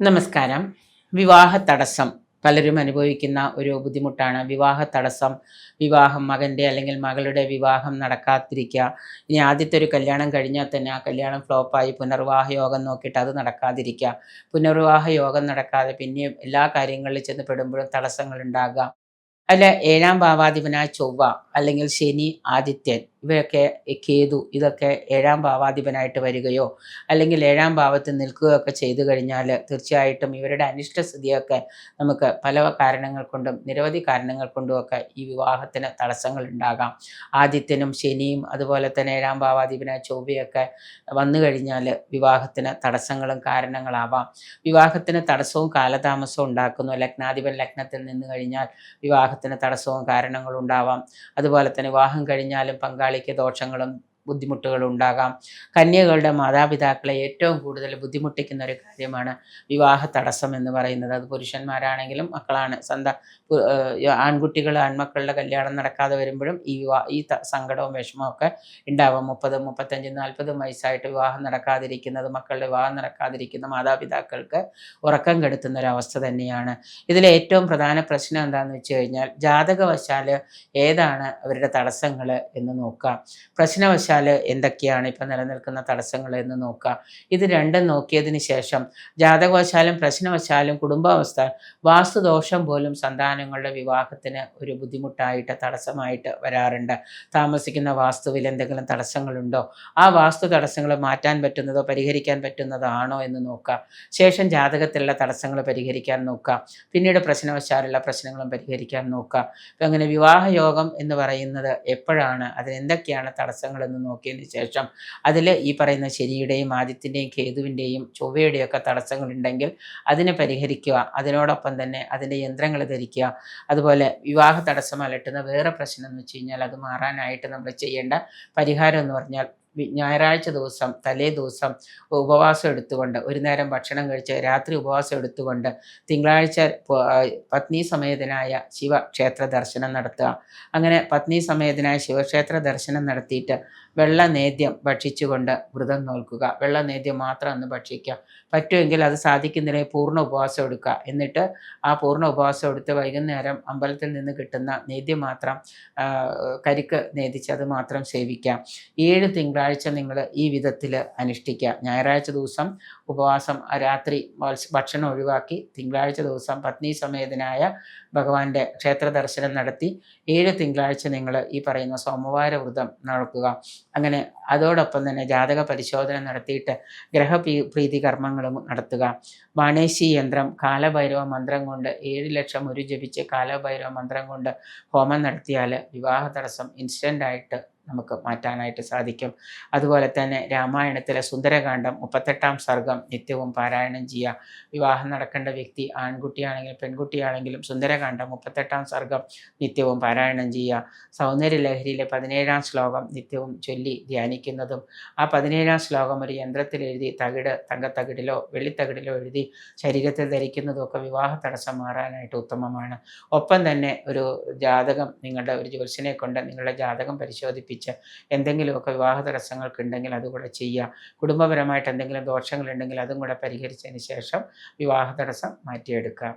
നമസ്കാരം. വിവാഹ തടസ്സം പലരും അനുഭവിക്കുന്ന ഒരു ബുദ്ധിമുട്ടാണ്. വിവാഹ തടസ്സം വിവാഹം മകന്റെ അല്ലെങ്കിൽ മകളുടെ വിവാഹം നടക്കാതിരിക്കുക. ഇനി ആദ്യത്തെ ഒരു കല്യാണം കഴിഞ്ഞാൽ തന്നെ ആ കല്യാണം ഫ്ലോപ്പായി പുനർവിവാഹ യോഗം നോക്കിയിട്ട് അത് നടക്കാതിരിക്കുക. പുനർവിവാഹ യോഗം നടക്കാതെ പിന്നെയും എല്ലാ കാര്യങ്ങളിൽ ചെന്ന് പെടുമ്പോഴും തടസ്സങ്ങൾ ഉണ്ടാകുക. അല്ല ഏഴാം ഭാവാധിപനായ ചൊവ്വ അല്ലെങ്കിൽ ശനി ആദിത്യൻ ഇവയൊക്കെ കേതു ഇതൊക്കെ ഏഴാം ഭാവാധിപനായിട്ട് വരികയോ അല്ലെങ്കിൽ ഏഴാം ഭാവത്തിൽ നിൽക്കുകയോ ഒക്കെ ചെയ്തു കഴിഞ്ഞാൽ തീർച്ചയായിട്ടും ഇവരുടെ അനിഷ്ടസ്ഥിതിയൊക്കെ നമുക്ക് പല കാരണങ്ങൾ കൊണ്ടും നിരവധി കാരണങ്ങൾ കൊണ്ടും ഒക്കെ ഈ വിവാഹത്തിന് തടസ്സങ്ങൾ ഉണ്ടാകാം. ആദിത്യനും ശനിയും അതുപോലെ തന്നെ ഏഴാം ഭാവാധിപനായ ചൊവ്വയൊക്കെ വന്നു കഴിഞ്ഞാൽ വിവാഹത്തിന് തടസ്സങ്ങളും കാരണങ്ങളാവാം. വിവാഹത്തിന് തടസ്സവും കാലതാമസവും ഉണ്ടാക്കുന്നു. ലഗ്നാധിപൻ ലഗ്നത്തിൽ നിന്ന് കഴിഞ്ഞാൽ വിവാഹത്തിന് തടസ്സവും കാരണങ്ങളും ഉണ്ടാവാം. അതുപോലെ തന്നെ വിവാഹം കഴിഞ്ഞാലും പങ്കാളി പങ്കാളിക്ക് ദോഷങ്ങളും ബുദ്ധിമുട്ടുകൾ ഉണ്ടാകാം കന്യകളുടെ മാതാപിതാക്കളെ ഏറ്റവും കൂടുതൽ ബുദ്ധിമുട്ടിക്കുന്ന ഒരു കാര്യമാണ് വിവാഹ തടസ്സം എന്ന് പറയുന്നത്. അത് പുരുഷന്മാരാണെങ്കിലും മക്കളാണ്. സ്വന്ത ആൺകുട്ടികൾ ആൺമക്കളുടെ കല്യാണം നടക്കാതെ വരുമ്പോഴും ഈ വിവാഹ ഈ സങ്കടവും വിഷമവും ഒക്കെ ഉണ്ടാവും. മുപ്പത് മുപ്പത്തഞ്ച് നാൽപ്പതും വയസ്സായിട്ട് വിവാഹം നടക്കാതിരിക്കുന്നത് മക്കളുടെ വിവാഹം നടക്കാതിരിക്കുന്ന മാതാപിതാക്കൾക്ക് ഉറക്കം കെടുത്തുന്ന ഒരു അവസ്ഥ തന്നെയാണ്. ഇതിലെ ഏറ്റവും പ്രധാന പ്രശ്നം എന്താണെന്ന് വെച്ച് കഴിഞ്ഞാൽ ജാതകവശാൽ ഏതാണ് അവരുടെ തടസ്സങ്ങൾ എന്ന് നോക്കാം. പ്രശ്നവശാൽ വെച്ചാൽ എന്തൊക്കെയാണ് ഇപ്പം നിലനിൽക്കുന്ന തടസ്സങ്ങൾ എന്ന് നോക്കുക ഇത് രണ്ടും നോക്കിയതിന് ശേഷം ജാതകവശാലും പ്രശ്നവശാലും കുടുംബാവസ്ഥ വാസ്തുദോഷം പോലും സന്താനങ്ങളുടെ വിവാഹത്തിന് ഒരു ബുദ്ധിമുട്ടായിട്ട് തടസ്സമായിട്ട് വരാറുണ്ട്. താമസിക്കുന്ന വാസ്തുവിൽ എന്തെങ്കിലും തടസ്സങ്ങളുണ്ടോ? ആ വാസ്തു തടസ്സങ്ങൾ മാറ്റാൻ പറ്റുന്നതോ പരിഹരിക്കാൻ പറ്റുന്നതാണോ എന്ന് നോക്കുക ശേഷം ജാതകത്തിലുള്ള തടസ്സങ്ങൾ പരിഹരിക്കാൻ നോക്കുക പിന്നീട് പ്രശ്നവശാലുള്ള പ്രശ്നങ്ങളും പരിഹരിക്കാൻ നോക്കുക അങ്ങനെ വിവാഹയോഗം എന്ന് പറയുന്നത് എപ്പോഴാണ്? അതിന് അതിനെന്തൊക്കെയാണ് തടസ്സങ്ങളെന്ന് നോക്കിയതിന് ശേഷം അതിൽ ഈ പറയുന്ന ശനിയുടെയും ആദിത്യന്റെയും കേതുവിന്റെയും ചൊവ്വയുടെയും ഒക്കെ തടസ്സങ്ങളുണ്ടെങ്കിൽ അതിനെ പരിഹരിക്കുക അതിനോടൊപ്പം തന്നെ അതിന്റെ യന്ത്രങ്ങൾ ധരിക്കുക അതുപോലെ വിവാഹ തടസ്സം അലട്ടുന്ന വേറെ പ്രശ്നം എന്ന് വെച്ച് കഴിഞ്ഞാൽ അത് മാറാനായിട്ട് നമ്മൾ ചെയ്യേണ്ട പരിഹാരം എന്ന് പറഞ്ഞാൽ ഞായറാഴ്ച ദിവസം തലേ ദിവസം ഉപവാസം എടുത്തുകൊണ്ട് ഒരു നേരം ഭക്ഷണം കഴിച്ച് രാത്രി ഉപവാസം എടുത്തുകൊണ്ട് തിങ്കളാഴ്ച പത്നി സമേതനായ ശിവക്ഷേത്ര ദർശനം നടത്തുക. അങ്ങനെ പത്നി സമേതനായ ശിവക്ഷേത്ര ദർശനം നടത്തിയിട്ട് വെള്ള നേദ്യം ഭക്ഷിച്ചുകൊണ്ട് വ്രതം നോൽക്കുക. വെള്ള നേദ്യം മാത്രം അന്ന് ഭക്ഷിക്കുക. പറ്റുമെങ്കിൽ അത് സാധിക്കുന്നില്ലെങ്കിൽ പൂർണ ഉപവാസം എടുക്കുക. എന്നിട്ട് ആ പൂർണ ഉപവാസം എടുത്ത് വൈകുന്നേരം അമ്പലത്തിൽ നിന്ന് കിട്ടുന്ന നേദ്യം മാത്രം കരിക്ക് നേദിച്ച് അത് മാത്രം സേവിക്കാം ഏഴ് തിങ്കളാഴ്ച നിങ്ങൾ ഈ വിധത്തിൽ അനുഷ്ഠിക്കുക. ഞായറാഴ്ച ദിവസം ഉപവാസം രാത്രി ഭക്ഷണം ഒഴിവാക്കി തിങ്കളാഴ്ച ദിവസം പത്നി സമേതനായ ഭഗവാന്റെ ക്ഷേത്ര ദർശനം നടത്തി ഏഴ് തിങ്കളാഴ്ച നിങ്ങൾ ഈ പറയുന്ന സോമവാര വ്രതം നടക്കുക. അങ്ങനെ അതോടൊപ്പം തന്നെ ജാതക പരിശോധന നടത്തിയിട്ട് ഗ്രഹപ്രീതി കർമ്മങ്ങളും നടത്തുക. ബാണേശി യന്ത്രം കാലഭൈരവ മന്ത്രം കൊണ്ട് ഏഴ് ലക്ഷം ഒരു ജപിച്ച് കാലഭൈരവ മന്ത്രം കൊണ്ട് ഹോമം നടത്തിയാൽ വിവാഹ തടസ്സം ഇൻസ്റ്റന്റായിട്ട് നമുക്ക് മാറ്റാനായിട്ട് സാധിക്കും. അതുപോലെ തന്നെ രാമായണത്തിലെ സുന്ദരകാന്ഡം മുപ്പത്തെട്ടാം സർഗം നിത്യവും പാരായണം ചെയ്യുക. വിവാഹം നടക്കേണ്ട വ്യക്തി ആൺകുട്ടിയാണെങ്കിലും പെൺകുട്ടിയാണെങ്കിലും സുന്ദരകാന്ഡം മുപ്പത്തെട്ടാം സർഗം നിത്യവും പാരായണം ചെയ്യുക. സൗന്ദര്യ ലഹരിയിലെ പതിനേഴാം ശ്ലോകം നിത്യവും ചൊല്ലി ധ്യാനിക്കുന്നതും. ആ പതിനേഴാം ശ്ലോകം ഒരു യന്ത്രത്തിൽ എഴുതി തകിട് തങ്കത്തകിടിലോ വെള്ളിത്തകിടിലോ എഴുതി ശരീരത്തിൽ ധരിക്കുന്നതും ഒക്കെ വിവാഹ തടസ്സം മാറാനായിട്ട് ഉത്തമമാണ്. ഒപ്പം തന്നെ ഒരു ജാതകം നിങ്ങളുടെ ഒരു ജ്യോത്സ്യനെ കൊണ്ട് നിങ്ങളുടെ ജാതകം പരിശോധിപ്പിച്ച് പഠിപ്പിച്ച് എന്തെങ്കിലുമൊക്കെ വിവാഹ തടസ്സങ്ങൾക്ക് ഉണ്ടെങ്കിൽ അതുകൂടെ ചെയ്യുക കുടുംബപരമായിട്ട് എന്തെങ്കിലും ദോഷങ്ങളുണ്ടെങ്കിൽ അതും കൂടെ പരിഹരിച്ചതിന് ശേഷം വിവാഹ തടസ്സം മാറ്റിയെടുക്കാം.